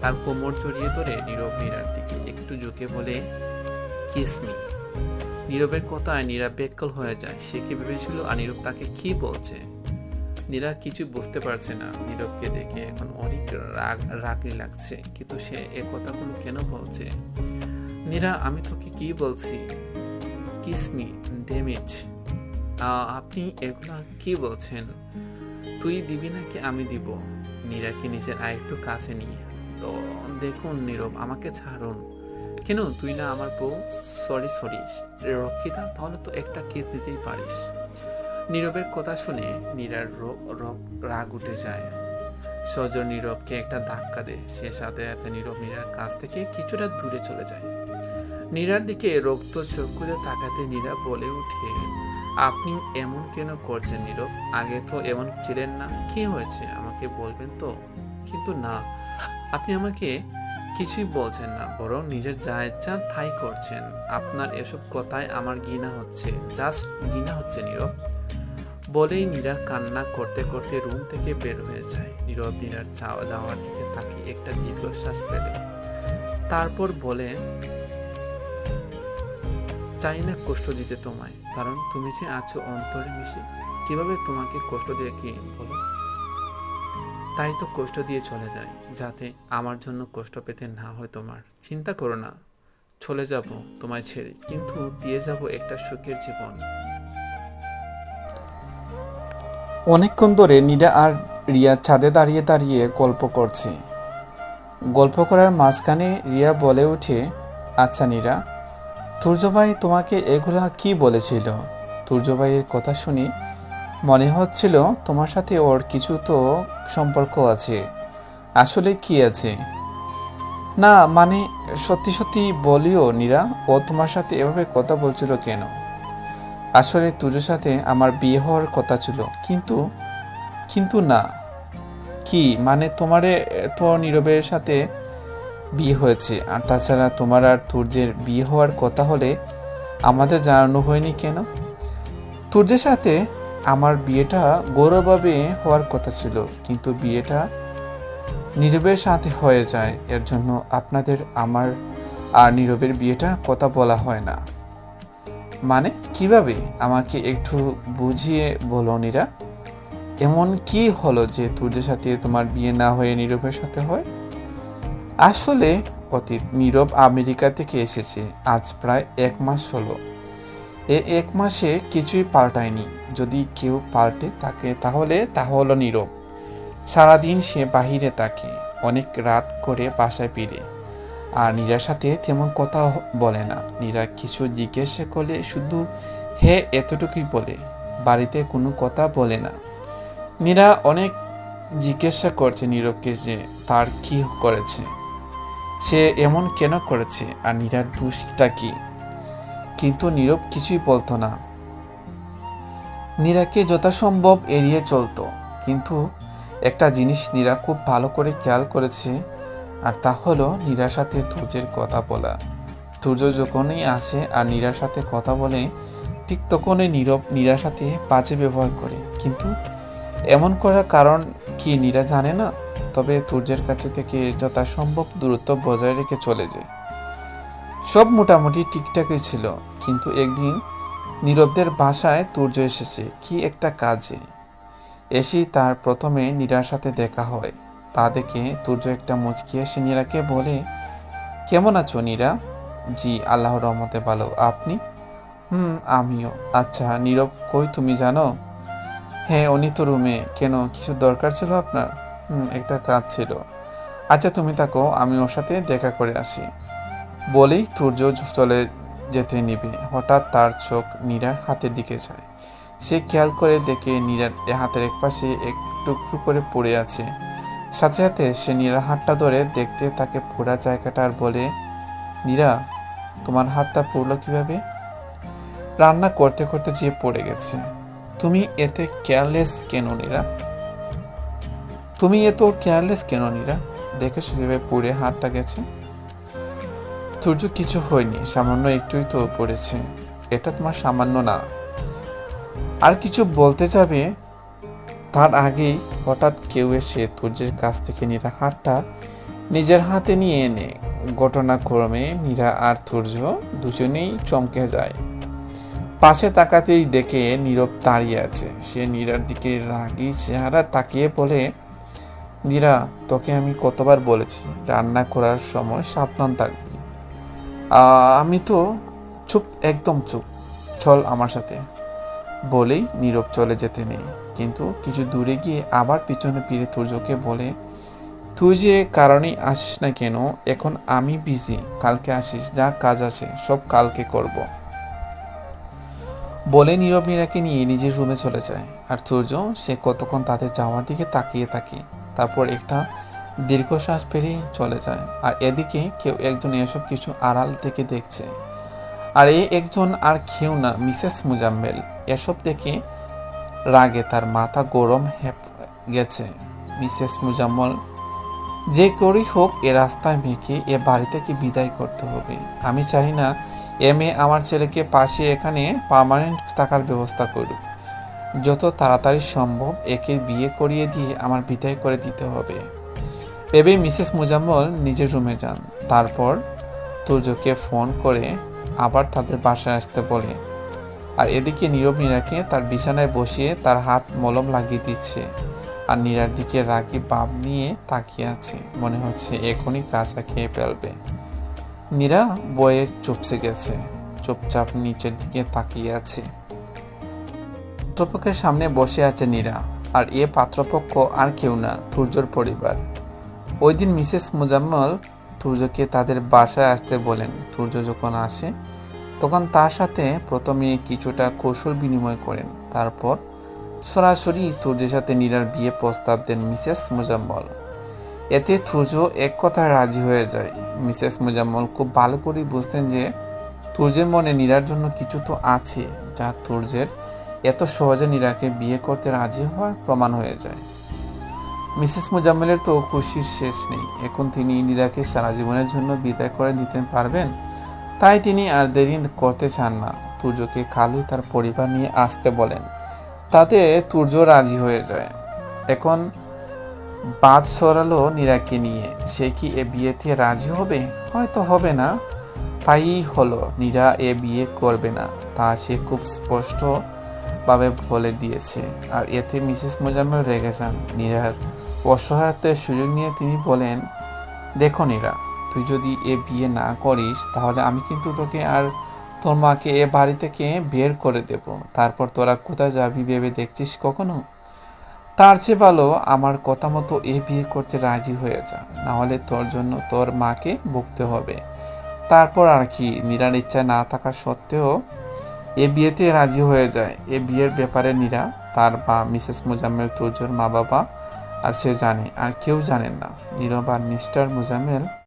তার কোমর জড়িয়ে ধরে নীরব নীরার দিকে একটু ঝুঁকে বলে কিসমি নীরবের কথায় নীরা বেকল হয়ে যায়। সে কি ভেবেছিল আর নীরব তাকে কি বলছে? নীরা কিছু বুঝতে পারছে না। নীরবকে দেখে এখন অনেক রাগ, রাগই লাগছে, কিন্তু সে এ কথাগুলো কেন বলছে? নীরা, আমি তোকে কি বলছি? কিসমি ড্যামেজ। আপনি এগুলা কি বলছেন? তুই দিবি নাকি আমি দিব? নীরাকে নিজের আর একটু কাছে নিয়ে তো দেখুন নীরব, আমাকে ছাড়ুন। কেন, তুই না আমার বউ? সরি সরি রক্ষিতা, তাহলে তো একটা কিস দিতেই পারিস। নীরবের কথা শুনে নীরার রাগ উঠে যায়। সজ নীরবকে একটা ধাক্কা দেয়। সে সাথে সাথে নীরব নীরার কাছ থেকে কিছুটা দূরে চলে যায়। নীরার দিকে রক্ত চক্ষুতে তাকাতে নীরা বলে উঠে, আপনি এমন কেন করছেন নীরব? আগে তো এমন ছিলেন না। কি হয়েছে? আমাকে বলবেন তো? কিন্তু না আপনি আমাকে কিছুই বলছেন না, বরং নিজের যা ইচ্ছা তাই করছেন। আপনার এসব কথায় আমার ঘৃণা হচ্ছে। জাস্ট ঘৃণা হচ্ছে, নীরব। বলেই নীরা কান্না করতে করতে রুম থেকে বের হয়ে যায়। নীরব নীরার চাওয়া যাওয়ার দিকে তাকিয়ে একটা দীর্ঘশ্বাস পেলে তারপর বলে, চাই না কষ্ট দিতে তোমায়, কারণ তুমি যে আছো অন্তরে মিশে, কীভাবে তোমাকে কষ্ট দিয়ে কি বলো? তাই তো কষ্ট দিয়ে চলে যায় যাতে আমার জন্য কষ্ট পেতে না হয় তোমার। চিন্তা করো না, চলে যাব তোমায় ছেড়ে, কিন্তু দিয়ে যাব একটা সুখের জীবন। অনেকক্ষণ ধরে নীরা আর রিয়া ছাদে দাঁড়িয়ে দাঁড়িয়ে গল্প করছে। গল্প করার মাঝখানে রিয়া বলে উঠে আচ্ছা নীরা তুর্যভাই তোমাকে এগুলা কি বলেছিল? তুর্যভাইয়ের কথা শুনে মনে হচ্ছিল তোমার সাথে ওর কিছু তো সম্পর্ক আছে। আসলে কি আছে? না মানে সত্যি সত্যি বলিও নীরা, ও তোমার সাথে এভাবে কথা বলছিল কেন? আসলে তুজোর সাথে আমার বিয়ে হওয়ার কথা ছিল, কিন্তু কিন্তু না। কি মানে তোমারে তো নীরবের সাথে বিয়ে হয়েছে, আর তাছাড়া তোমার আর তুর্যের বিয়ে হওয়ার কথা হলে আমাদের জানানো হয়নি কেন? তুর্যের সাথে আমার বিয়েটা গৌরবভাবে হওয়ার কথা ছিল, কিন্তু বিয়েটা নীরবের সাথে হয়ে যায়। এর জন্য আপনাদের আমার আর নীরবের বিয়েটা কথা বলা হয় না। মানে কীভাবে? আমাকে একটু বুঝিয়ে বলো নীরা। এমন কি হলো যে তুর্যের সাথে তোমার বিয়ে না হয়ে নীরবের সাথে হয়? আসলে অতীত নীরব আমেরিকা থেকে এসেছে। আজ প্রায় এক মাস হলো। এক মাসে কিছুই পাল্টায়নি। যদি কেউ পাল্টে তাকে, তাহলে তা হলো নীরব। সারাদিন সে বাহিরে থাকে, অনেক রাত করে বাসায় ফিরে। আর নীরার সাথে তেমন কথা বলে না। নীরা কিছু জিজ্ঞাসা করলে শুধু হে এতটুকুই বলে, বাড়িতে কোনো কথা বলে না। নীরা অনেক জিজ্ঞাসা করছে নীরবকে যে তার কি করেছে। সে এমন কেন করেছে? আর নীরার দোষটা কি? কিন্তু নীরব কিছুই বলতো না। নীরাকে যথাসম্ভব এড়িয়ে চলতো, কিন্তু একটা জিনিস নীরা খুব ভালো করে খেয়াল করেছে, আর তা হলো নীরার সাথে তুর্যের কথা বলা। তুর্য যখনই আসে আর নীরার সাথে কথা বলে, ঠিক তখনই নীরব নীরার সাথে বাজে ব্যবহার করে। কিন্তু এমন করার কারণ কি নীরা জানে না? তবে তুর্যের কাছে থেকে যথাসম্ভব দূরত্ব বজায় রেখে চলে যায়। সব মোটামুটি ঠিকঠাকই ছিল, কিন্তু একদিন নীরবদের বাসায় তুর্য এসেছে, কি একটা কাজে। এসেই তার প্রথমে নীরার সাথে দেখা হয়। তা দেখে তুর্য একটা মুচকি এসে নীরাকে বলে, কেমন আছো নীরা? জি আল্লাহর রহমতে ভালো। আপনি? হুম, আমিও। আচ্ছা নীরব কই তুমি জানো? হ্যাঁ উনি তো রুমে। কেন, কিছু দরকার ছিল আপনার? হুম, একটা কাজ ছিল। আচ্ছা তুমি থাকো, আমি ওর সাথে দেখা করে আসি। বলেই তুর্য চলে যেতে নিবে। হঠাৎ তার চোখ নীরার হাতের দিকে যায়। সে খেয়াল করে দেখে নীরার হাতের এক পাশে এক টুকরো করে পড়ে আছে। সাথে সাথে সে নীরার হাতটা ধরে দেখতে তাকে পোড়া জায়গাটা আর বলে, নীরা, তোমার হাতটা পড়ল কীভাবে? রান্না করতে করতে যে পড়ে গেছে। তুমি এতে কেয়ারলেস কেন নীরা? তুমি এত কেয়ারলেস কেন নীরা? দেখে সেভাবে পড়ে হাতটা গেছে। সূর্য কিছু হয়নি, সামান্য একটুই তো পড়েছে। এটা তোমার সামান্য না। আর কিছু বলতে যাবে? তার আগেই হঠাৎ কেউ এসে তুর্যের কাছ থেকে নীরা হাতটা নিজের হাতে নিয়ে এনে, ঘটনাক্রমে নীরা আর তুর্য দুজনেই চমকে যায়। পাশে তাকাতেই দেখে নীরব দাঁড়িয়ে আছে। সে নীরার দিকে রাগি চেহারা তাকিয়ে বলে, নীরা, তোকে আমি কতবার বলেছি, রান্না করার সময় সাবধান থাকবি। আমি তো চুপ, একদম চুপ। চল আমার সাথে। বলেই নীরব চলে যেতে নেই। কিন্তু কিছু দূরে গিয়ে আবার পিছনে ফিরে তুর্যকে বলে, তুই যে কারণেই আসিস না কেন, এখন আমি বিজি কালকে আসিস, যা কাজ আছে, সব কালকে করব। বলে নীরব নীরাকে নিয়ে নিজের রুমে চলে যায়। আর সূর্য সে কতক্ষণ তাদের যাওয়ার দিকে তাকিয়ে তাকিয়ে তারপর একটা দীর্ঘশ্বাস পেরিয়ে চলে যায়। আর এদিকে কেউ একজন এসব কিছু আড়াল থেকে দেখছে। আর এই একজন আর কেউ না, মিসেস মুজাম্মেল। এসব দেখে রাগে তার মাথা গরম হেপ গেছে। মিসেস মুজাম্মল, যে করেই হোক এ রাস্তায় মেয়েকে, এ বাড়ি থেকে বিদায় করতে হবে। আমি চাই না এ মেয়ে আমার ছেলেকে পাশে এখানে পার্মানেন্ট থাকার ব্যবস্থা করুক। যত তাড়াতাড়ি সম্ভব একে বিয়ে করিয়ে দিয়ে আমার বিদায় করে দিতে হবে। ভেবে মিসেস মুজাম্মল নিজের রুমে যান। তারপর তুর্যকে ফোন করে আবার তাদের বাসায় আসতে বলে। আর এদিকে নীরব নীরাকে তার বিছানায় বসিয়ে তার হাত মলম লাগিয়ে দিচ্ছে। আর নীরার দিকে রাগি বাপ নিয়ে তাকিয়ে আছে। মনে হচ্ছে এখনই কাঁচা খেয়ে ফেলবে। নীরা বয়ে চুপসে গেছে। চুপচাপ নিচের দিকে তাকিয়ে আছে। পাত্রপক্ষের সামনে বসে আছে নীরা। আর এ পাত্রপক্ষ আর কেউ না তুর্যর পরিবার। ওই দিন মিসেস মোজাম্মল তুর্যকে তাদের বাসায় আসতে বলেন। তুর্য যখন আসে, তখন তার সাথে প্রথমে কিছুটা কৌশল বিনিময় করেন। তারপর সরাসরি তুর্যের সাথে নীরার বিয়ে প্রস্তাব দেন মিসেস মোজাম্মল। এতে তুর্য এক কথায় রাজি হয়ে যায়। মিসেস মোজাম্মল খুব ভালো করেই বুঝতেন যে তুর্যের মনে নীরার জন্য কিছু তো আছে, যা তুর্যের এত সহজে নীরাকে বিয়ে করতে রাজি হওয়ার প্রমাণ হয়ে যায়। মিসেস মুজাম্মেলের তো খুশির শেষ নেই। এখন তিনি নীরাকে সারা জীবনের জন্য বিদায় করে দিতে পারবেন? তাই তিনি আর দেরি করতে চান না। তুর্যকে কালই তার পরিবার নিয়ে আসতে বলেন। তাতে তুর্য রাজি হয়ে যায়। এখন বাদ সরালো নীরাকে নিয়ে। সে কি এ বিয়েতে রাজি হবে? হয়তো হবে না। তাই হলো, নীরা এ বিয়ে করবে না। তা সে খুব স্পষ্টভাবে বলে দিয়েছে। আর এতে মিসেস মোজাম্মেল রেগে যান। নীরার অসহায়ত্বের সুযোগ নিয়ে তিনি বলেন, দেখো নীরা, তুই যদি এ বিয়ে না করিস, তাহলে আমি কিন্তু তোকে আর তোর মাকে এ বাড়ি থেকে বের করে দেব। তারপর তোরা কোথায় যাবি ভেবে দেখছিস কখনো? তার চেয়ে ভালো আমার কথা মতো এ বিয়ে করতে রাজি হয়ে যা। নাহলে তোর জন্য তোর মাকে ভুগতে হবে। তারপর আর কি মীরার ইচ্ছা না থাকা সত্ত্বেও এ বিয়েতে রাজি হয়ে যায়। এ বিয়ের ব্যাপারে নীরা, তার বা মিসেস মুজাম্মেল তুর্জোর মা বাবা আর সে জানে আর কেউ জানেন না। নীরব আর মিস্টার মুজাম্মেল